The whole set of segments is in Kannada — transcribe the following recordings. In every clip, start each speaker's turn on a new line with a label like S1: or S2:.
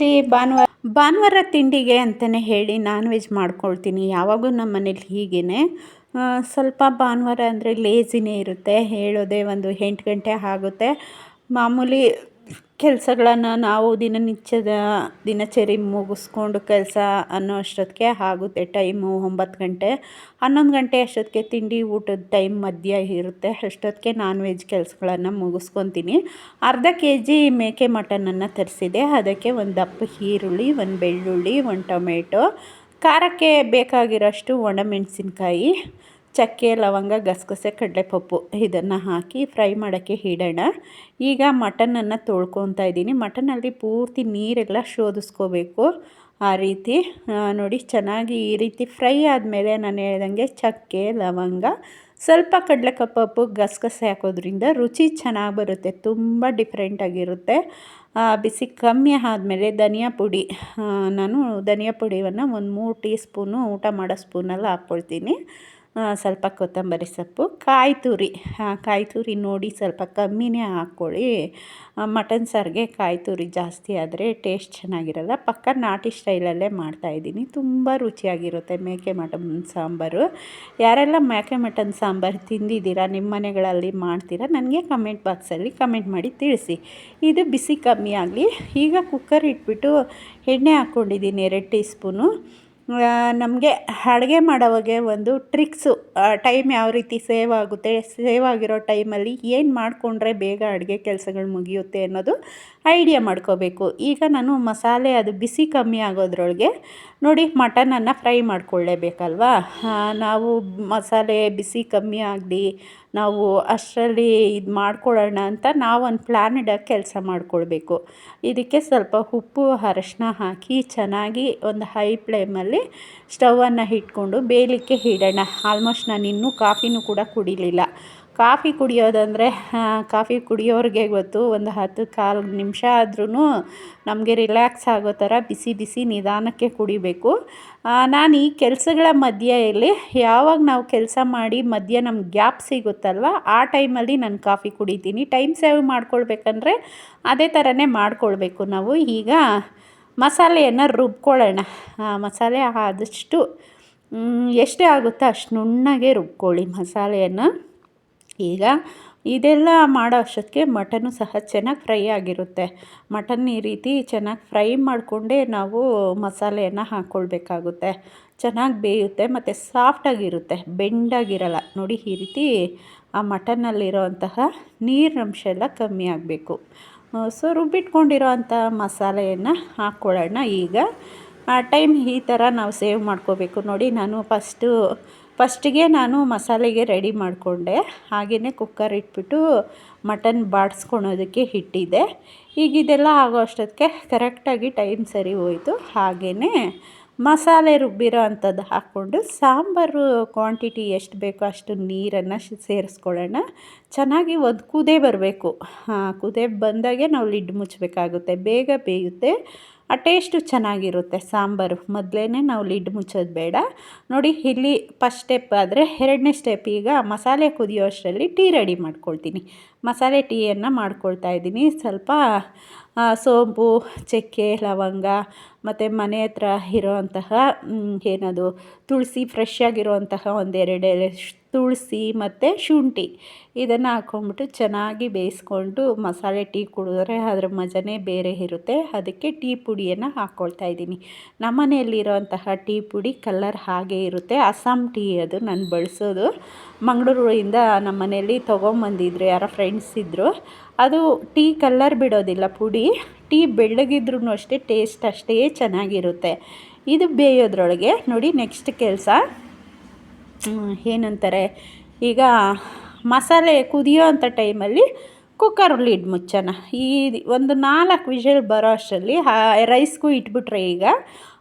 S1: ಆ್ಯಕ್ಚುಲಿ ಭಾನುವಾರ ಭಾನುವಾರ ತಿಂಡಿಗೆ ಅಂತಲೇ ಹೇಳಿ ನಾನ್ ವೆಜ್ ಮಾಡ್ಕೊಳ್ತೀನಿ. ಯಾವಾಗೂ ನಮ್ಮ ಮನೇಲಿ ಹೀಗೇ ಸ್ವಲ್ಪ ಭಾನುವಾರ ಅಂದರೆ ಲೇಜಿನೇ ಇರುತ್ತೆ. ಹೇಳೋದೇ ಒಂದು ಎಂಟು ಗಂಟೆ ಆಗುತ್ತೆ. ಮಾಮೂಲಿ ಕೆಲಸಗಳನ್ನು ನಾವು ದಿನನಿತ್ಯದ ದಿನಚರಿ ಮುಗಿಸ್ಕೊಂಡು ಕೆಲಸ ಅನ್ನೋ ಅಷ್ಟೊತ್ತಿಗೆ ಆಗುತ್ತೆ. ಟೈಮು ಒಂಬತ್ತು ಗಂಟೆ. ಹನ್ನೊಂದು ಗಂಟೆ ಅಷ್ಟೊತ್ತಿಗೆ ತಿಂಡಿ, ಊಟದ ಟೈಮ್ ಮಧ್ಯ ಇರುತ್ತೆ. ಅಷ್ಟೊತ್ತಿಗೆ ನಾನ್ ವೆಜ್ ಕೆಲಸಗಳನ್ನು ಮುಗಿಸ್ಕೊತೀನಿ. ಅರ್ಧ ಕೆ ಜಿ ಮೇಕೆ ಮಟನನ್ನು ತರಿಸಿದೆ. ಅದಕ್ಕೆ ಒಂದು ದಪ್ಪ ಈರುಳ್ಳಿ, ಒಂದು ಬೆಳ್ಳುಳ್ಳಿ, ಒಂದು ಟೊಮೆಟೊ. ಖಾರಕ್ಕೆ ಬೇಕಾಗಿರೋಷ್ಟು ಒಣಮೆಣಸಿನ್ಕಾಯಿ ಚಕ್ಕೆ, ಲವಂಗ, ಗಸಗಸೆ, ಕಡಲೆಪಪ್ಪು ಇದನ್ನು ಹಾಕಿ ಫ್ರೈ ಮಾಡೋಕ್ಕೆ ಇಡೋಣ ಈಗ ಮಟನನ್ನು ತೊಳ್ಕೊತಾ ಇದ್ದೀನಿ. ಮಟನಲ್ಲಿ ಪೂರ್ತಿ ನೀರೆಲ್ಲ ಶೋಧಿಸ್ಕೋಬೇಕು. ಆ ರೀತಿ ನೋಡಿ ಚೆನ್ನಾಗಿ ಈ ರೀತಿ ಫ್ರೈ ಆದಮೇಲೆ ನಾನು ಹೇಳ್ದಂಗೆ ಚಕ್ಕೆ, ಲವಂಗ, ಸ್ವಲ್ಪ ಕಡಲೆಕಪ್ಪು ಗಸಗಸೆ ಹಾಕೋದ್ರಿಂದ ರುಚಿ ಚೆನ್ನಾಗಿ ಬರುತ್ತೆ. ತುಂಬ ಡಿಫ್ರೆಂಟಾಗಿರುತ್ತೆ ಬಿಸಿ ಕಮ್ಮಿ ಆದಮೇಲೆ ಧನಿಯಾ ಪುಡಿ ನಾನು ಧನಿಯಾ ಪುಡಿಯನ್ನು ಒಂದು ಮೂರು ಟೀ ಸ್ಪೂನು ಊಟ ಮಾಡೋ ಸ್ಪೂನಲ್ಲಿ ಹಾಕ್ಕೊಳ್ತೀನಿ. ಸ್ವಲ್ಪ ಕೊತ್ತಂಬರಿ ಸೊಪ್ಪು, ಕಾಯಿ ತುರಿ. ಕಾಯಿ ತುರಿ ನೋಡಿ ಸ್ವಲ್ಪ ಕಮ್ಮಿನೇ ಹಾಕ್ಕೊಳ್ಳಿ. ಮಟನ್ ಸಾರಿಗೆ ಕಾಯಿ ತುರಿ ಜಾಸ್ತಿ ಆದರೆ ಟೇಸ್ಟ್ ಚೆನ್ನಾಗಿರಲ್ಲ. ಪಕ್ಕ ನಾಟಿ ಸ್ಟೈಲಲ್ಲೇ ಮಾಡ್ತಾಯಿದ್ದೀನಿ ತುಂಬ ರುಚಿಯಾಗಿರುತ್ತೆ ಮೇಕೆ ಮಟನ್ ಸಾಂಬಾರು. ಯಾರೆಲ್ಲ ಮೇಕೆ ಮಟನ್ ಸಾಂಬಾರು ತಿಂದಿದ್ದೀರಾ, ನಿಮ್ಮ ಮನೆಗಳಲ್ಲಿ ಮಾಡ್ತೀರಾ, ನನಗೆ ಕಮೆಂಟ್ ಬಾಕ್ಸಲ್ಲಿ ಕಮೆಂಟ್ ಮಾಡಿ ತಿಳಿಸಿ. ಇದು ಬಿಸಿ ಕಮ್ಮಿ ಆಗಲಿ. ಈಗ ಕುಕ್ಕರ್ ಇಟ್ಬಿಟ್ಟು ಎಣ್ಣೆ ಹಾಕ್ಕೊಂಡಿದ್ದೀನಿ ಎರಡು ಟೀ ಸ್ಪೂನು ನಮಗೆ ಅಡುಗೆ ಮಾಡೋವಾಗೆ ಒಂದು ಟ್ರಿಕ್ಸು ಟೈಮ್ ಯಾವ ರೀತಿ ಸೇವ್ ಆಗುತ್ತೆ ಸೇವ್ ಆಗಿರೋ ಟೈಮಲ್ಲಿ ಏನು ಮಾಡಿಕೊಂಡ್ರೆ ಬೇಗ ಅಡುಗೆ ಕೆಲಸಗಳು ಮುಗಿಯುತ್ತೆ ಅನ್ನೋದು ಐಡಿಯಾ ಮಾಡ್ಕೋಬೇಕು. ಈಗ ನಾನು ಮಸಾಲೆ ಅದು ಬಿಸಿ ಕಮ್ಮಿ ಆಗೋದ್ರೊಳಗೆ ನೋಡಿ ಮಟನನ್ನು ಫ್ರೈ ಮಾಡಿಕೊಳ್ಳೇಬೇಕಲ್ವಾ? ನಾವು ಮಸಾಲೆ ಬಿಸಿ ಕಮ್ಮಿ ಆಗಲಿ ನಾವು ಅಷ್ಟರಲ್ಲಿ ಇದು ಮಾಡ್ಕೊಳ್ಳೋಣ ಅಂತ ನಾವೊಂದು ಪ್ಲ್ಯಾನ್ ಕೆಲಸ ಮಾಡಿಕೊಳ್ಬೇಕು. ಇದಕ್ಕೆ ಸ್ವಲ್ಪ ಉಪ್ಪು, ಅರಶಿನ ಹಾಕಿ ಚೆನ್ನಾಗಿ ಒಂದು ಹೈ ಫ್ಲೇಮಲ್ಲಿ ಸ್ಟವನ್ನು ಇಟ್ಕೊಂಡು ಬೇಯಲಿಕ್ಕೆ ಇಡೋಣ ಆಲ್ಮೋಸ್ಟ್ ನಾನು ಇನ್ನೂ ಕಾಫಿನೂ ಕೂಡ ಕುಡಿಲಿಲ್ಲ. ಕಾಫಿ ಕುಡಿಯೋದಂದರೆ ಕಾಫಿ ಕುಡಿಯೋರಿಗೆ ಗೊತ್ತು, ಒಂದು ಹತ್ತು ಕಾಲು ನಿಮಿಷ ಆದ್ರೂ ನಮಗೆ ರಿಲ್ಯಾಕ್ಸ್ ಆಗೋ ಥರ ಬಿಸಿ ಬಿಸಿ ನಿಧಾನಕ್ಕೆ ಕುಡಿಬೇಕು. ನಾನು ಈ ಕೆಲಸಗಳ ಮಧ್ಯೆಯಲ್ಲಿ ಯಾವಾಗ ನಾವು ಕೆಲಸ ಮಾಡಿ ಮಧ್ಯೆ ನಮ್ಗೆ ಗ್ಯಾಪ್ ಸಿಗುತ್ತಲ್ವ, ಆ ಟೈಮಲ್ಲಿ ನಾನು ಕಾಫಿ ಕುಡಿತೀನಿ. ಟೈಮ್ ಸೇವ್ ಮಾಡ್ಕೊಳ್ಬೇಕಂದ್ರೆ ಅದೇ ಥರನೇ ಮಾಡ್ಕೊಳ್ಬೇಕು ನಾವು. ಈಗ ಮಸಾಲೆಯನ್ನು ರುಬ್ಕೊಳ್ಳೋಣ. ಮಸಾಲೆ ಆದಷ್ಟು ಎಷ್ಟೇ ಆಗುತ್ತೋ ಅಷ್ಟು ನುಣ್ಣಗೆ ರುಬ್ಕೊಳ್ಳಿ ಮಸಾಲೆಯನ್ನು. ಈಗ ಇದೆಲ್ಲ ಮಾಡೋ ಅಷ್ಟೊತ್ತಿಗೆ ಮಟನು ಸಹ ಚೆನ್ನಾಗಿ ಫ್ರೈ ಆಗಿರುತ್ತೆ. ಮಟನ್ ಈ ರೀತಿ ಚೆನ್ನಾಗಿ ಫ್ರೈ ಮಾಡಿಕೊಂಡೇ ನಾವು ಮಸಾಲೆಯನ್ನು ಹಾಕ್ಕೊಳ್ಬೇಕಾಗುತ್ತೆ ಚೆನ್ನಾಗಿ ಬೇಯುತ್ತೆ ಮತ್ತು ಸಾಫ್ಟಾಗಿರುತ್ತೆ ಬೆಂಡಾಗಿರಲ್ಲ. ನೋಡಿ ಈ ರೀತಿ ಆ ಮಟನ್ನಲ್ಲಿರೋವಂತಹ ನೀರಿನಂಶ ಎಲ್ಲ ಕಮ್ಮಿ ಆಗಬೇಕು. ಸೊ ರುಬ್ಬಿಟ್ಕೊಂಡಿರೋ ಅಂಥ ಮಸಾಲೆಯನ್ನು ಹಾಕ್ಕೊಳ್ಳೋಣ ಈಗ. ಆ, ಟೈಮ್ ಈ ಥರ ನಾವು ಸೇವ್ ಮಾಡ್ಕೋಬೇಕು. ನೋಡಿ ನಾನು ಫಸ್ಟು ಫಸ್ಟಿಗೆ ನಾನು ಮಸಾಲೆಗೆ ರೆಡಿ ಮಾಡಿಕೊಂಡೆ. ಹಾಗೆಯೇ ಕುಕ್ಕರ್ ಇಟ್ಬಿಟ್ಟು ಮಟನ್ ಬಾಡಿಸ್ಕೊಳೋದಕ್ಕೆ ಇಟ್ಟಿದ್ದೆ ಈಗ ಇದೆಲ್ಲ ಆಗೋ ಅಷ್ಟೊತ್ತಿಗೆ ಕರೆಕ್ಟಾಗಿ ಟೈಮ್ ಸರಿ ಹೋಯಿತು. ಹಾಗೆಯೇ ಮಸಾಲೆ ರುಬ್ಬಿರೋ ಅಂಥದ್ದು ಹಾಕ್ಕೊಂಡು ಸಾಂಬಾರು ಕ್ವಾಂಟಿಟಿ ಎಷ್ಟು ಬೇಕೋ ಅಷ್ಟು ನೀರನ್ನು ಸೇರಿಸ್ಕೊಳ್ಳೋಣ. ಚೆನ್ನಾಗಿ ಒಂದು ಕುದೇ ಬರಬೇಕು. ಕುದೇ ಬಂದಾಗೆ ನಾವು ಲಿಡ್ ಮುಚ್ಚಬೇಕಾಗುತ್ತೆ. ಬೇಗ ಬೇಯುತ್ತೆ. ಆ ಟೇಸ್ಟು ಚೆನ್ನಾಗಿರುತ್ತೆ ಸಾಂಬಾರು. ಮೊದಲೇ ನಾವು ಲಿಡ್ ಮುಚ್ಚೋದು ಬೇಡ. ನೋಡಿ, ಇಲ್ಲಿ ಫಸ್ಟ್ ಸ್ಟೆಪ್ ಆದರೆ ಎರಡನೇ ಸ್ಟೆಪ್ ಈಗ ಮಸಾಲೆ ಕುದಿಯೋ ಅಷ್ಟರಲ್ಲಿ ಟೀ ರೆಡಿ ಮಾಡ್ಕೊಳ್ತೀನಿ. ಮಸಾಲೆ ಟೀಯನ್ನು ಮಾಡ್ಕೊಳ್ತಾ ಇದ್ದೀನಿ. ಸ್ವಲ್ಪ ಸೋಂಪು, ಚಕ್ಕೆ, ಲವಂಗ ಮತ್ತು ಮನೆ ಹತ್ರ ಇರೋವಂತಹ ಏನದು, ತುಳಸಿ ಫ್ರೆಶ್ ಆಗಿರುವಂತಹ ಒಂದೆರಡು ತುಳಸಿ ಮತ್ತು ಶುಂಠಿ. ಇದನ್ನು ಹಾಕ್ಕೊಂಬಿಟ್ಟು ಚೆನ್ನಾಗಿ ಬೇಯಿಸ್ಕೊಂಡು ಮಸಾಲೆ ಟೀ ಕುಡಿದ್ರೆ ಅದರ ಮಜನೇ ಬೇರೆ ಇರುತ್ತೆ. ಅದಕ್ಕೆ ಟೀ ಪುಡಿಯನ್ನು ಹಾಕ್ಕೊಳ್ತಾ ಇದ್ದೀನಿ. ನಮ್ಮ ಮನೆಯಲ್ಲಿರೋಂತಹ ಟೀ ಪುಡಿ ಕಲ್ಲರ್ ಹಾಗೆ ಇರುತ್ತೆ. ಅಸ್ಸಾಂ ಟೀ ಅದು ನಾನು ಬಳಸೋದು. ಮಂಗಳೂರಿಂದ ನಮ್ಮ ಮನೆಯಲ್ಲಿ ತೊಗೊಂಬಂದಿದ್ರು, ಯಾರೋ ಫ್ರೆಂಡ್ಸ್ ಇದ್ದರು ಅದು ಟೀ ಕಲ್ಲರ್ ಬಿಡೋದಿಲ್ಲ ಪುಡಿ. ಟೀ ಬೆಳ್ಳಗಿದ್ರೂ ಅಷ್ಟೇ ಟೇಸ್ಟ್ ಅಷ್ಟೇ ಚೆನ್ನಾಗಿರುತ್ತೆ. ಇದು ಬೇಯೋದ್ರೊಳಗೆ. ನೋಡಿ ನೆಕ್ಸ್ಟ್ ಕೆಲಸ. ಏನಂತಾರೆ? ಈಗ ಮಸಾಲೆ ಕುದಿಯೋ ಅಂಥ ಟೈಮಲ್ಲಿ ಕುಕ್ಕರ್ ಲಿಡ್ ಮುಚ್ಚೋಣ ಈ ಒಂದು ನಾಲ್ಕು ವಿಷಲ್ ಬರೋ ಅಷ್ಟರಲ್ಲಿ ರೈಸ್ಗೂ ಇಟ್ಬಿಟ್ರೆ ಈಗ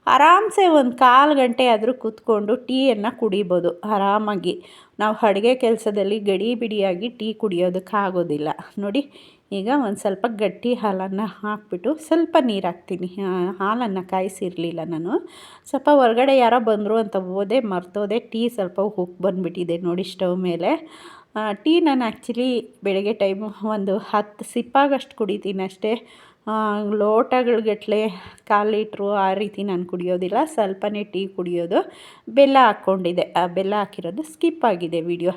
S1: ಆರಾಮ್ಸೆ ಒಂದು ಕಾಲು ಗಂಟೆ ಆದರೂ ಕೂತ್ಕೊಂಡು ಟೀಯನ್ನು ಕುಡಿಬೋದು ಆರಾಮಾಗಿ. ನಾವು ಅಡುಗೆ ಕೆಲಸದಲ್ಲಿ ಗಡಿ ಬಿಡಿಯಾಗಿ ಟೀ ಕುಡಿಯೋದಕ್ಕೆ ಆಗೋದಿಲ್ಲ ನೋಡಿ ಈಗ ಒಂದು ಸ್ವಲ್ಪ ಗಟ್ಟಿ ಹಾಲನ್ನು ಹಾಕ್ಬಿಟ್ಟು ಸ್ವಲ್ಪ ನೀರು ಹಾಕ್ತೀನಿ. ಹಾಲನ್ನು ಕಾಯಿಸಿರಲಿಲ್ಲ ನಾನು. ಸ್ವಲ್ಪ ಹೊರಗಡೆ ಯಾರೋ ಬಂದರು ಅಂತ ಹೋದೆ ಮರ್ತೋದೆ, ಟೀ ಸ್ವಲ್ಪ ಉಪ್ಪು ಬಂದುಬಿಟ್ಟಿದೆ ನೋಡಿ ಸ್ಟವ್ ಮೇಲೆ. ಟೀ ನಾನು ಆ್ಯಕ್ಚುಲಿ ಬೆಳಗ್ಗೆ ಟೈಮು ಒಂದು ಹತ್ತು ಸಿಪ್ಪಾಗಷ್ಟು ಕುಡಿತೀನಿ ಅಷ್ಟೇ. ಲೋಟಗಳ್ಗಟ್ಲೆ ಕಾಲು ಲೀಟ್ರು ಆ ರೀತಿ ನಾನು ಕುಡಿಯೋದಿಲ್ಲ, ಸ್ವಲ್ಪನೇ ಟೀ ಕುಡಿಯೋದು. ಬೆಲ್ಲ ಹಾಕ್ಕೊಂಡಿದೆ. ಆ, ಬೆಲ್ಲ ಹಾಕಿರೋದು ಸ್ಕಿಪ್ ಆಗಿದೆ ವಿಡಿಯೋ.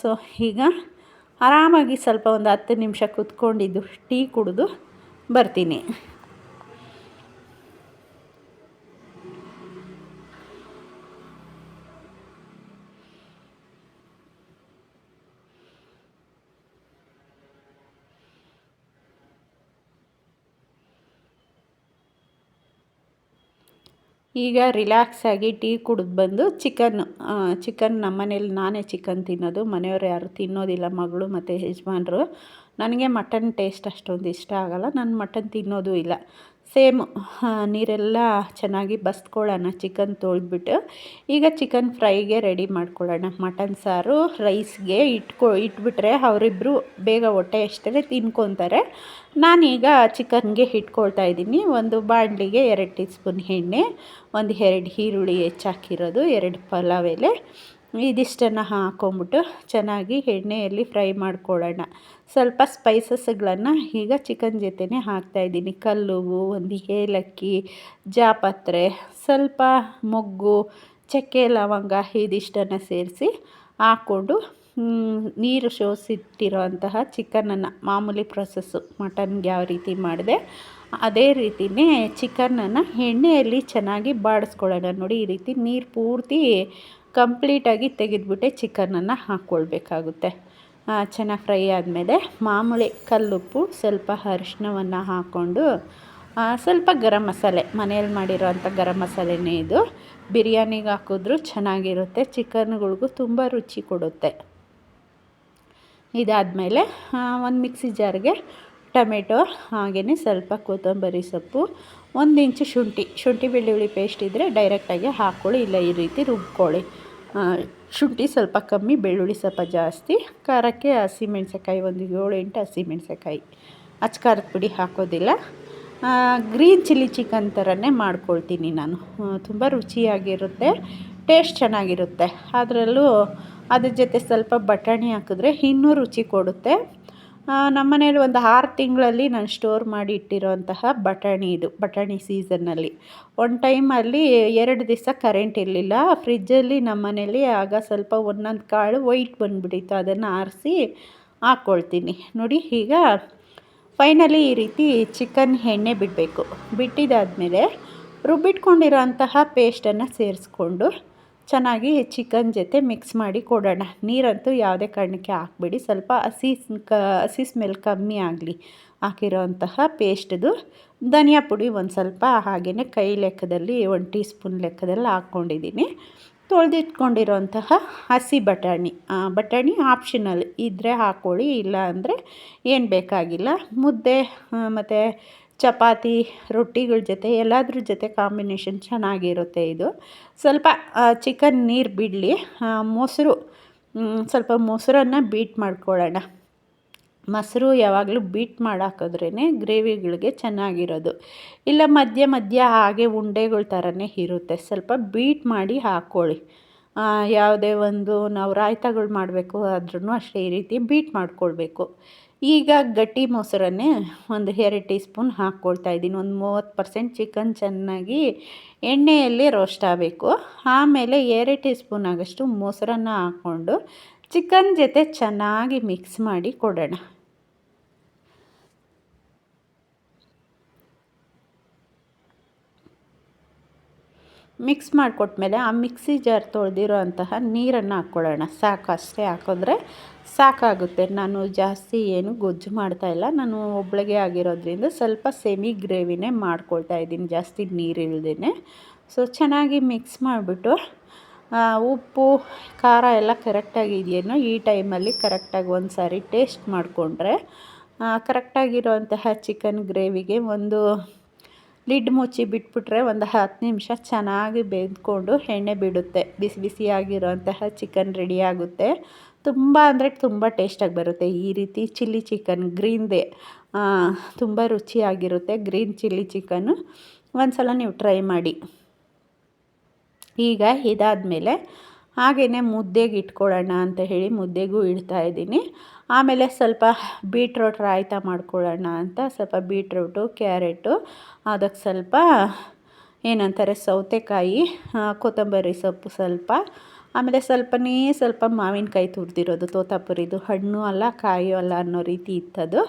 S1: ಸೊ ಈಗ ಆರಾಮಾಗಿ ಸ್ವಲ್ಪ ಒಂದು ಹತ್ತು ನಿಮಿಷ ಕುತ್ಕೊಂಡಿದ್ದು ಟೀ ಕುಡಿದು ಬರ್ತೀನಿ. ಈಗ ರಿಲ್ಯಾಕ್ಸ್ ಆಗಿ ಟೀ ಕುಡಿದು ಬಂದು ಚಿಕನ್ ಚಿಕನ್ ನಮ್ಮ ಮನೇಲಿ ನಾನೇ ಚಿಕನ್ ತಿನ್ನೋದು. ಮನೆಯವ್ರು ಯಾರು ತಿನ್ನೋದಿಲ್ಲ, ಮಗಳು ಮತ್ತು ಯಜಮಾನ್ರು. ನನಗೆ ಮಟನ್ ಟೇಸ್ಟ್ ಅಷ್ಟೊಂದು ಇಷ್ಟ ಆಗೋಲ್ಲ. ನಾನು ಮಟನ್ ತಿನ್ನೋದು ಇಲ್ಲ. ಸೇಮ್ ನೀರೆಲ್ಲ ಚೆನ್ನಾಗಿ ಬಸ್ಕೊಳ್ಳೋಣ ಚಿಕನ್ ತೊಳೆದ್ಬಿಟ್ಟು. ಈಗ ಚಿಕನ್ ಫ್ರೈಗೆ ರೆಡಿ ಮಾಡ್ಕೊಳ್ಳೋಣ ಮಟನ್ ಸಾರು ರೈಸ್ಗೆ ಇಟ್ಕೊ, ಇಟ್ಬಿಟ್ರೆ ಅವರಿಬ್ಬರು ಬೇಗ ಹೊಟ್ಟೆ ಎಷ್ಟೇ ತಿನ್ಕೊತಾರೆ. ನಾನೀಗ ಚಿಕನ್ಗೆ ಇಟ್ಕೊಳ್ತಾ ಇದ್ದೀನಿ. ಒಂದು ಬಾಣಲಿಗೆ ಎರಡು ಟೀ ಸ್ಪೂನ್ ಎಣ್ಣೆ, ಒಂದು ಎರಡು ಈರುಳ್ಳಿ ಹೆಚ್ಚಾಕಿರೋದು ಎರಡು ಪಲಾವ್ ಎಲೆ. ಇದಿಷ್ಟನ್ನು ಹಾಕ್ಕೊಂಬಿಟ್ಟು ಚೆನ್ನಾಗಿ ಎಣ್ಣೆಯಲ್ಲಿ ಫ್ರೈ ಮಾಡ್ಕೊಳ್ಳೋಣ ಸ್ವಲ್ಪ ಸ್ಪೈಸಸ್ಗಳನ್ನು ಈಗ ಚಿಕನ್ ಜೊತೆನೇ ಹಾಕ್ತಾಯಿದ್ದೀನಿ ಕಲ್ಲು, ಒಂದು ಏಲಕ್ಕಿ, ಜಾಪತ್ರೆ, ಸ್ವಲ್ಪ ಮೊಗ್ಗು, ಚಕ್ಕೆ, ಲವಂಗ ಇದಿಷ್ಟನ್ನು ಸೇರಿಸಿ ಹಾಕ್ಕೊಂಡು ನೀರು ಶೋಸಿಟ್ಟಿರೋ ಅಂತಹ ಚಿಕನನ್ನು ಮಾಮೂಲಿ ಪ್ರೊಸೆಸ್ಸು ಮಟನ್ಗೆ ಯಾವ ರೀತಿ ಮಾಡಿದೆ, ಅದೇ ರೀತಿಯೇ ಚಿಕನನ್ನು ಎಣ್ಣೆಯಲ್ಲಿ ಚೆನ್ನಾಗಿ ಬಾಡಿಸ್ಕೊಳ್ಳೋಣ. ನೋಡಿ, ಈ ರೀತಿ ನೀರು ಪೂರ್ತಿ ಕಂಪ್ಲೀಟಾಗಿ ತೆಗೆದುಬಿಟ್ಟೆ ಚಿಕನನ್ನು ಹಾಕ್ಕೊಳ್ಬೇಕಾಗುತ್ತೆ. ಚೆನ್ನಾಗಿ ಫ್ರೈ ಆದಮೇಲೆ ಮಾಮೂಲಿ ಕಲ್ಲುಪ್ಪು, ಸ್ವಲ್ಪ ಅರಿಶಿನವನ್ನು ಹಾಕ್ಕೊಂಡು ಸ್ವಲ್ಪ ಗರಂ ಮಸಾಲೆ, ಮನೆಯಲ್ಲಿ ಮಾಡಿರೋಂಥ ಗರಂ ಮಸಾಲೆನೇ ಇದು. ಬಿರಿಯಾನಿಗೆ ಹಾಕಿದ್ರೂ ಚೆನ್ನಾಗಿರುತ್ತೆ, ಚಿಕನ್ಗಳಿಗೂ ತುಂಬ ರುಚಿ ಕೊಡುತ್ತೆ. ಇದಾದಮೇಲೆ ಒಂದು ಮಿಕ್ಸಿ ಜಾರ್ಗೆ ಟೊಮೆಟೊ ಹಾಗೆಯೇ ಸ್ವಲ್ಪ ಕೊತ್ತಂಬರಿ ಸೊಪ್ಪು, ಒಂದು ಇಂಚು ಶುಂಠಿ. ಶುಂಠಿ ಬೆಳ್ಳುಳ್ಳಿ ಪೇಸ್ಟ್ ಇದ್ದರೆ ಡೈರೆಕ್ಟಾಗಿ ಹಾಕ್ಕೊಳ್ಳಿ ಇಲ್ಲ ಈ ರೀತಿ ರುಬ್ಕೊಳ್ಳಿ. ಶುಂಠಿ ಸ್ವಲ್ಪ ಕಮ್ಮಿ, ಬೆಳ್ಳುಳ್ಳಿ ಸ್ವಲ್ಪ ಜಾಸ್ತಿ, ಖಾರಕ್ಕೆ ಹಸಿಮೆಣ್ಸಿಕಾಯಿ ಒಂದು ಏಳು ಎಂಟು ಹಚ್ ಅಚ್ಕಾರದ ಪುಡಿ ಹಾಕೋದಿಲ್ಲ. ಗ್ರೀನ್ ಚಿಲ್ಲಿ ಚಿಕನ್ ಥರನೇ ಮಾಡ್ಕೊಳ್ತೀನಿ ನಾನು. ತುಂಬ ರುಚಿಯಾಗಿರುತ್ತೆ ಟೇಸ್ಟ್ ಚೆನ್ನಾಗಿರುತ್ತೆ. ಅದರಲ್ಲೂ ಅದ್ರ ಜೊತೆ ಸ್ವಲ್ಪ ಬಟಾಣಿ ಹಾಕಿದ್ರೆ ಇನ್ನೂ ರುಚಿ ಕೊಡುತ್ತೆ. ನಮ್ಮ ಮನೇಲಿ ಒಂದು ಆರು ತಿಂಗಳಲ್ಲಿ ನಾನು ಸ್ಟೋರ್ ಮಾಡಿ ಇಟ್ಟಿರೋಂತಹ ಬಟಾಣಿ ಇದು, ಬಟಾಣಿ ಸೀಸನ್ನಲ್ಲಿ ಒಂದು ಟೈಮಲ್ಲಿ ಎರಡು ದಿವಸ ಕರೆಂಟ್ ಇರಲಿಲ್ಲ. ಫ್ರಿಜ್ಜಲ್ಲಿ ನಮ್ಮ ಮನೇಲಿ ಆಗ ಸ್ವಲ್ಪ ಒಂದೊಂದು ಕಾಳು ವೈಟ್ ಬಂದುಬಿಟ್ಟಿತ್ತು. ಅದನ್ನು ಆರಿಸಿ ಹಾಕ್ಕೊಳ್ತೀನಿ ನೋಡಿ, ಈಗ ಫೈನಲಿ ಈ ರೀತಿ ಚಿಕನ್ ಎಣ್ಣೆ ಬಿಡಬೇಕು. ಬಿಟ್ಟಿದ್ದಾದಮೇಲೆ ರುಬ್ಬಿಟ್ಕೊಂಡಿರೋ ಅಂತಹ ಪೇಸ್ಟನ್ನು ಸೇರಿಸ್ಕೊಂಡು ಚೆನ್ನಾಗಿ ಚಿಕನ್ ಜೊತೆ ಮಿಕ್ಸ್ ಮಾಡಿ ಕೊಡೋಣ. ನೀರಂತೂ ಯಾವುದೇ ಕಾರಣಕ್ಕೆ ಹಾಕ್ಬಿಡಿ. ಸ್ವಲ್ಪ ಹಸಿ ಕ, ಹಸಿ ಸ್ಮೆಲ್ ಕಮ್ಮಿ ಆಗಲಿ ಹಾಕಿರೋ ಅಂತಹ ಪೇಸ್ಟ್ದು ಧನಿಯಾ ಪುಡಿ ಒಂದು ಸ್ವಲ್ಪ ಹಾಗೆಯೇ ಕೈ ಲೆಕ್ಕದಲ್ಲಿ ಒಂದು ಟೀ ಸ್ಪೂನ್ ಲೆಕ್ಕದಲ್ಲಿ ಹಾಕ್ಕೊಂಡಿದ್ದೀನಿ. ತೊಳೆದಿಟ್ಕೊಂಡಿರೋಂತಹ ಹಸಿ ಬಟಾಣಿ. ಬಟಾಣಿ ಆಪ್ಷನಲ್ ಇದ್ದರೆ ಹಾಕ್ಕೊಳ್ಳಿ ಇಲ್ಲ ಅಂದರೆ ಏನು ಬೇಕಾಗಿಲ್ಲ. ಮುದ್ದೆ ಮತ್ತು ಚಪಾತಿ, ರೊಟ್ಟಿಗಳ ಜೊತೆ, ಎಲ್ಲದ್ರ ಜೊತೆ ಕಾಂಬಿನೇಷನ್ ಚೆನ್ನಾಗಿರುತ್ತೆ ಇದು. ಸ್ವಲ್ಪ ಚಿಕನ್ ನೀರು ಬಿಡಲಿ ಮೊಸರು ಸ್ವಲ್ಪ ಮೊಸರನ್ನು ಬೀಟ್ ಮಾಡ್ಕೊಳ್ಳೋಣ. ಮೊಸರು ಯಾವಾಗಲೂ ಬೀಟ್ ಮಾಡಾಕಿದ್ರೇ ಗ್ರೇವಿಗಳಿಗೆ ಚೆನ್ನಾಗಿರೋದು. ಇಲ್ಲ ಮಧ್ಯ ಮಧ್ಯ ಹಾಗೆ ಉಂಡೆಗಳ ಥರನೇ ಇರುತ್ತೆ. ಸ್ವಲ್ಪ ಬೀಟ್ ಮಾಡಿ ಹಾಕ್ಕೊಳ್ಳಿ. ಯಾವುದೇ ಒಂದು ನಾವು ರಾಯ್ತಗಳು ಮಾಡಬೇಕು ಆದ್ರೂ ಅಷ್ಟೇ ಈ ರೀತಿ ಬೀಟ್ ಮಾಡ್ಕೊಳ್ಬೇಕು. ಈಗ ಗಟ್ಟಿ ಮೊಸರನ್ನೇ ಒಂದು ಎರಡು ಟೀ ಸ್ಪೂನ್ ಹಾಕ್ಕೊಳ್ತಾ ಇದ್ದೀನಿ. ಒಂದು ಮೂವತ್ತು ಪರ್ಸೆಂಟ್ ಚಿಕನ್ ಚೆನ್ನಾಗಿ ಎಣ್ಣೆಯಲ್ಲಿ ರೋಸ್ಟ್ ಆಗಬೇಕು. ಆಮೇಲೆ ಎರಡು ಟೀ ಸ್ಪೂನ್ ಆಗೋಷ್ಟು ಮೊಸರನ್ನು ಹಾಕ್ಕೊಂಡು ಚಿಕನ್ ಜೊತೆ ಚೆನ್ನಾಗಿ ಮಿಕ್ಸ್ ಮಾಡಿ ಕೊಡೋಣ. ಮಿಕ್ಸ್ ಮಾಡಿಕೊಟ್ಮೇಲೆ ಆ ಮಿಕ್ಸಿ ಜಾರ್ ತೊಳೆದಿರೋ ಅಂತಹ ನೀರನ್ನು ಹಾಕ್ಕೊಳ್ಳೋಣ. ಸಾಕು ಅಷ್ಟೇ ಹಾಕಿದ್ರೆ ಸಾಕಾಗುತ್ತೆ. ನಾನು ಜಾಸ್ತಿ ಏನು ಗೊಜ್ಜು ಮಾಡ್ತಾಯಿಲ್ಲ ನಾನು ಒಬ್ಬಳಿಗೆ ಆಗಿರೋದ್ರಿಂದ ಸ್ವಲ್ಪ ಸೆಮಿ ಗ್ರೇವಿನೇ ಮಾಡ್ಕೊಳ್ತಾ ಇದ್ದೀನಿ. ಜಾಸ್ತಿ ನೀರು ಇಳ್ದೇ ಸೊ ಚೆನ್ನಾಗಿ ಮಿಕ್ಸ್ ಮಾಡಿಬಿಟ್ಟು ಉಪ್ಪು, ಖಾರ ಎಲ್ಲ ಕರೆಕ್ಟಾಗಿದೆಯೇನೋ ಈ ಟೈಮಲ್ಲಿ ಕರೆಕ್ಟಾಗಿ ಒಂದು ಸಾರಿ ಟೇಸ್ಟ್ ಮಾಡಿಕೊಂಡ್ರೆ ಕರೆಕ್ಟಾಗಿರೋಂತಹ ಚಿಕನ್ ಗ್ರೇವಿಗೆ ಒಂದು ಲಿಡ್ ಮುಚ್ಚಿ ಬಿಟ್ಬಿಟ್ರೆ ಒಂದು ಹತ್ತು ನಿಮಿಷ ಚೆನ್ನಾಗಿ ಬೆಂದ್ಕೊಂಡು ಎಣ್ಣೆ ಬಿಡುತ್ತೆ. ಬಿಸಿ ಬಿಸಿಯಾಗಿರೋಂತಹ ಚಿಕನ್ ರೆಡಿ ಆಗುತ್ತೆ. ತುಂಬ ಅಂದರೆ ತುಂಬ ಟೇಸ್ಟಾಗಿ ಬರುತ್ತೆ. ಈ ರೀತಿ ಚಿಲ್ಲಿ ಚಿಕನ್ ಗ್ರೀನ್ದೇ ತುಂಬ ರುಚಿಯಾಗಿರುತ್ತೆ ಗ್ರೀನ್ ಚಿಲ್ಲಿ ಚಿಕನ್ನು ಒಂದು ಸಲ ನೀವು ಟ್ರೈ ಮಾಡಿ. ಈಗ ಇದಾದಮೇಲೆ ಹಾಗೆಯೇ ಮುದ್ದೆಗೆ ಇಟ್ಕೊಳ್ಳೋಣ ಅಂತ ಹೇಳಿ ಮುದ್ದೆಗೂ ಇಡ್ತಾ ಇದ್ದೀನಿ. ಆಮೇಲೆ ಸ್ವಲ್ಪ ಬೀಟ್ರೋಟ್ ರಾಯ್ತ ಮಾಡ್ಕೊಳ್ಳೋಣ ಅಂತ ಸ್ವಲ್ಪ ಬೀಟ್ರೋಟು, ಕ್ಯಾರೆಟು, ಅದಕ್ಕೆ ಸ್ವಲ್ಪ ಏನಂತಾರೆ ಸೌತೆಕಾಯಿ ಕೊತ್ತಂಬರಿ ಸೊಪ್ಪು ಸ್ವಲ್ಪ, ಆಮೇಲೆ ಸ್ವಲ್ಪನೇ ಸ್ವಲ್ಪ ಮಾವಿನಕಾಯಿ ತುರಿದಿರೋದು, ತೋತಾಪುರಿದು, ಹಣ್ಣು ಅಲ್ಲ, ಕಾಯು ಅಲ್ಲ ಅನ್ನೋ ರೀತಿ ಇತ್ತದು.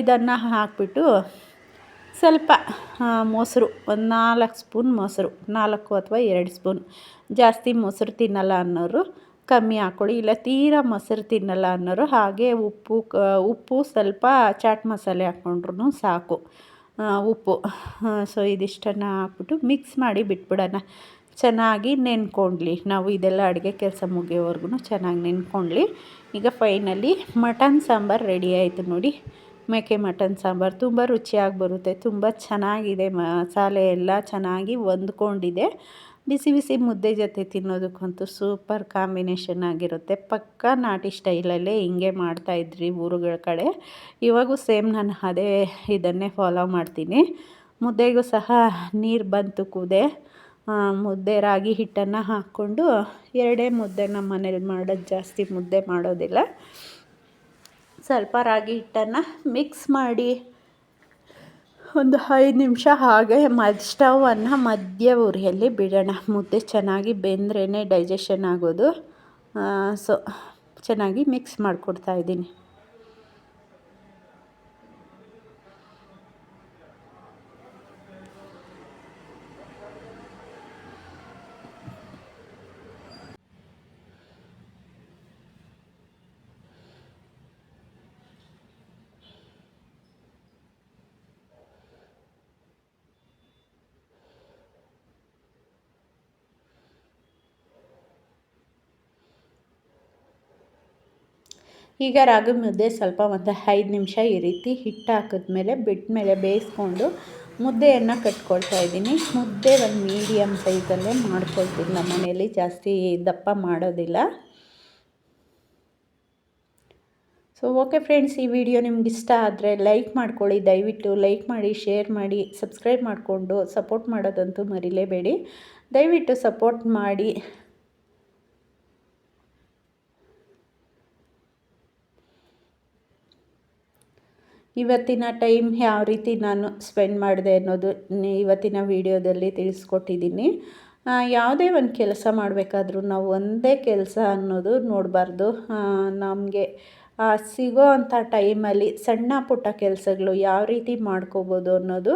S1: ಇದನ್ನು ಹಾಕಿಬಿಟ್ಟು ಸ್ವಲ್ಪ ಮೊಸರು, ಒಂದು ನಾಲ್ಕು ಸ್ಪೂನ್ ಮೊಸರು, ನಾಲ್ಕು ಅಥವಾ ಎರಡು ಸ್ಪೂನ್, ಜಾಸ್ತಿ ಮೊಸರು ತಿನ್ನಲ್ಲ ಅನ್ನೋರು ಕಮ್ಮಿ ಹಾಕ್ಕೊಳ್ಳಿ ಇಲ್ಲ, ತೀರಾ ಮೊಸರು ತಿನ್ನಲ್ಲ ಅನ್ನೋರು ಹಾಗೆ ಉಪ್ಪು ಉಪ್ಪು ಸ್ವಲ್ಪ ಚಾಟ್ ಮಸಾಲೆ ಹಾಕ್ಕೊಂಡ್ರು ಸಾಕು. ಉಪ್ಪು. ಸೊ, ಇದಿಷ್ಟನ್ನು ಹಾಕ್ಬಿಟ್ಟು ಮಿಕ್ಸ್ ಮಾಡಿ ಬಿಟ್ಬಿಡೋಣ. ಚೆನ್ನಾಗಿ ನೆನ್ಕೊಂಡ್ಲಿ. ನಾವು ಇದೆಲ್ಲ ಅಡುಗೆ ಕೆಲಸ ಮುಗಿಯೋವರೆಗೂ ಚೆನ್ನಾಗಿ ನೆನ್ಕೊಂಡ್ಲಿ. ಈಗ ಫೈನಲಿ ಮಟನ್ ಸಾಂಬಾರು ರೆಡಿ ಆಯಿತು ನೋಡಿ. ಮೇಕೆ ಮಟನ್ ಸಾಂಬಾರು ತುಂಬ ರುಚಿಯಾಗಿ ಬರುತ್ತೆ. ತುಂಬ ಚೆನ್ನಾಗಿದೆ. ಮಸಾಲೆ ಎಲ್ಲ ಚೆನ್ನಾಗಿ ಹೊಂದ್ಕೊಂಡಿದೆ. ಬಿಸಿ ಬಿಸಿ ಮುದ್ದೆ ಜೊತೆ ತಿನ್ನೋದಕ್ಕಂತೂ ಸೂಪರ್ ಕಾಂಬಿನೇಷನ್ ಆಗಿರುತ್ತೆ. ಪಕ್ಕ ನಾಟಿ ಸ್ಟೈಲಲ್ಲೇ ಹಿಂಗೆ ಮಾಡ್ತಾಯಿದ್ರಿ ಊರುಗಳ ಕಡೆ. ಇವಾಗೂ ಸೇಮ್ ನಾನು ಅದೇ ಇದನ್ನೇ ಫಾಲೋ ಮಾಡ್ತೀನಿ. ಮುದ್ದೆಗೂ ಸಹ ನೀರು ಬಂತು ಕೂದೆ ಮುದ್ದೆ ರಾಗಿ ಹಿಟ್ಟನ್ನು ಹಾಕ್ಕೊಂಡು ಎರಡೇ ಮುದ್ದೆ ನಮ್ಮ ಮನೇಲಿ ಮಾಡೋದು ಜಾಸ್ತಿ ಮುದ್ದೆ ಮಾಡೋದಿಲ್ಲ. ಸ್ವಲ್ಪ ರಾಗಿ ಹಿಟ್ಟನ್ನು ಮಿಕ್ಸ್ ಮಾಡಿ ಒಂದು ಐದು ನಿಮಿಷ ಹಾಗೆ ಮದ್ ಸ್ಟವನ್ನು ಮಧ್ಯ ಉರಿಯಲ್ಲಿ ಬಿಡೋಣ. ಮುದ್ದೆ ಚೆನ್ನಾಗಿ ಬೆಂದ್ರೇ ಡೈಜೆಷನ್ ಆಗೋದು. ಸೊ ಚೆನ್ನಾಗಿ ಮಿಕ್ಸ್ ಮಾಡಿಕೊಡ್ತಾ ಇದ್ದೀನಿ. ಈಗ ರಾಗಿ ಮುದ್ದೆ ಸ್ವಲ್ಪ ಒಂದು ಐದು ನಿಮಿಷ ಈ ರೀತಿ ಹಿಟ್ಟು ಹಾಕಿದ್ಮೇಲೆ ಬಿಟ್ಟ ಮೇಲೆ ಬೇಯಿಸ್ಕೊಂಡು ಮುದ್ದೆಯನ್ನು ಕಟ್ಕೊಳ್ತಾ ಇದ್ದೀನಿ. ಮುದ್ದೆ ಒಂದು ಮೀಡಿಯಮ್ ಸೈಜಲ್ಲೇ ಮಾಡ್ಕೊಳ್ತೀನಿ. ನಮ್ಮ ಮನೆಯಲ್ಲಿ ಜಾಸ್ತಿ ದಪ್ಪ ಮಾಡೋದಿಲ್ಲ. ಸೊ ಓಕೆ ಫ್ರೆಂಡ್ಸ್ ಈ ವಿಡಿಯೋ ನಿಮ್ಗೆ ಇಷ್ಟ ಆದರೆ ಲೈಕ್ ಮಾಡ್ಕೊಳ್ಳಿ, ದಯವಿಟ್ಟು ಲೈಕ್ ಮಾಡಿ ಶೇರ್ ಮಾಡಿ ಸಬ್ಸ್ಕ್ರೈಬ್ ಮಾಡಿಕೊಂಡು ಸಪೋರ್ಟ್ ಮಾಡೋದಂತೂ ಮರಿಲೇಬೇಡಿ. ದಯವಿಟ್ಟು ಸಪೋರ್ಟ್ ಮಾಡಿ. ಇವತ್ತಿನ ಟೈಮ್ ಯಾವ ರೀತಿ ನಾನು ಸ್ಪೆಂಡ್ ಮಾಡಿದೆ ಅನ್ನೋದು ಇವತ್ತಿನ ವಿಡಿಯೋದಲ್ಲಿ ತಿಳಿಸ್ಕೊಟ್ಟಿದ್ದೀನಿ. ಯಾವುದೇ ಒಂದು ಕೆಲಸ ಮಾಡಬೇಕಾದ್ರೂ ನಾವು ಒಂದೇ ಕೆಲಸ ಅನ್ನೋದು ನೋಡಬಾರ್ದು. ನಮಗೆ ಸಿಗೋ ಅಂಥ ಟೈಮಲ್ಲಿ ಸಣ್ಣ ಪುಟ್ಟ ಕೆಲಸಗಳು ಯಾವ ರೀತಿ ಮಾಡ್ಕೋಬೋದು ಅನ್ನೋದು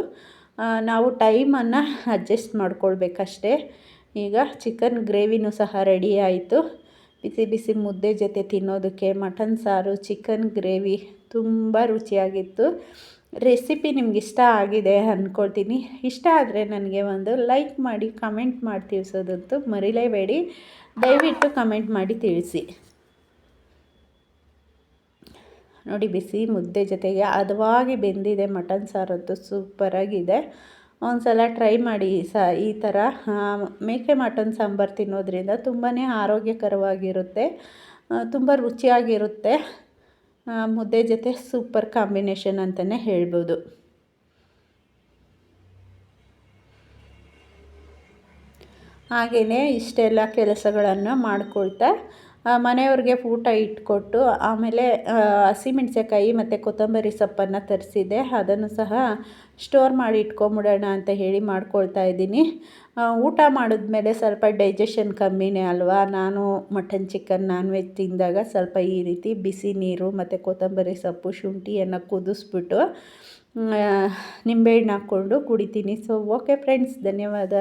S1: ನಾವು ಟೈಮನ್ನು ಅಡ್ಜಸ್ಟ್ ಮಾಡ್ಕೊಳ್ಬೇಕಷ್ಟೇ. ಈಗ ಚಿಕನ್ ಗ್ರೇವಿನೂ ಸಹ ರೆಡಿ ಆಯಿತು. ಬಿಸಿ ಬಿಸಿ ಮುದ್ದೆ ಜೊತೆ ತಿನ್ನೋದಕ್ಕೆ ಮಟನ್ ಸಾರು, ಚಿಕನ್ ಗ್ರೇವಿ ತುಂಬ ರುಚಿಯಾಗಿತ್ತು. ರೆಸಿಪಿ ನಿಮ್ಗೆ ಇಷ್ಟ ಆಗಿದೆ ಅಂದ್ಕೊಳ್ತೀನಿ ಇಷ್ಟ ಆದರೆ ನನಗೆ ಒಂದು ಲೈಕ್ ಮಾಡಿ, ಕಮೆಂಟ್ ಮಾಡಿ ತಿಳಿಸೋದಂತೂ ಮರಿಲೇಬೇಡಿ. ದಯವಿಟ್ಟು ಕಮೆಂಟ್ ಮಾಡಿ ತಿಳಿಸಿ. ನೋಡಿ, ಬಿಸಿ ಮುದ್ದೆ ಜೊತೆಗೆ ಹದವಾಗಿ ಬೆಂದಿದೆ ಮಟನ್ ಸಾರಂತೂ ಸೂಪರಾಗಿದೆ. ಒಂದು ಸಲ ಟ್ರೈ ಮಾಡಿ ಸ, ಈ ಥರ ಮೇಕೆ ಮಟನ್ ಸಾಂಬಾರು ತಿನ್ನೋದ್ರಿಂದ ತುಂಬಾ ಆರೋಗ್ಯಕರವಾಗಿರುತ್ತೆ. ತುಂಬ ರುಚಿಯಾಗಿರುತ್ತೆ. ಮುದ್ದೆ ಜೊತೆ ಸೂಪರ್ ಕಾಂಬಿನೇಷನ್ ಅಂತಲೇ ಹೇಳ್ಬೋದು. ಹಾಗೆಯೇ ಇಷ್ಟೆಲ್ಲ ಕೆಲಸಗಳನ್ನು ಮಾಡ್ಕೊಳ್ತಾ ಮನೆಯವ್ರಿಗೆ ಊಟ ಇಟ್ಕೊಟ್ಟು, ಆಮೇಲೆ ಹಸಿಮೆಣ್ಸಿನ್ಕಾಯಿ ಮತ್ತು ಕೊತ್ತಂಬರಿ ಸೊಪ್ಪನ್ನು ತರಿಸಿದ್ದೆ ಅದನ್ನು ಸಹ ಸ್ಟೋರ್ ಮಾಡಿ ಇಟ್ಕೊಂಬಿಡೋಣ ಅಂತ ಹೇಳಿ ಮಾಡ್ಕೊಳ್ತಾ ಇದ್ದೀನಿ. ಊಟ ಮಾಡಿದ್ಮೇಲೆ ಸ್ವಲ್ಪ ಡೈಜೆಷನ್ ಕಮ್ಮಿನೇ ಅಲ್ವಾ? ನಾನು ಮಟನ್ ಚಿಕನ್ ನಾನ್ ವೆಜ್ ತಿಂದಾಗ ಸ್ವಲ್ಪ ಈ ರೀತಿ ಬಿಸಿ ನೀರು ಮತ್ತು ಕೊತ್ತಂಬರಿ ಸೊಪ್ಪು, ಶುಂಠಿಯನ್ನು ಕುದಿಸ್ಬಿಟ್ಟು ನಿಂಬೆಹಣ್ಣು ಹಾಕ್ಕೊಂಡು ಕುಡಿತೀನಿ. ಸೊ ಓಕೆ ಫ್ರೆಂಡ್ಸ್ ಧನ್ಯವಾದ.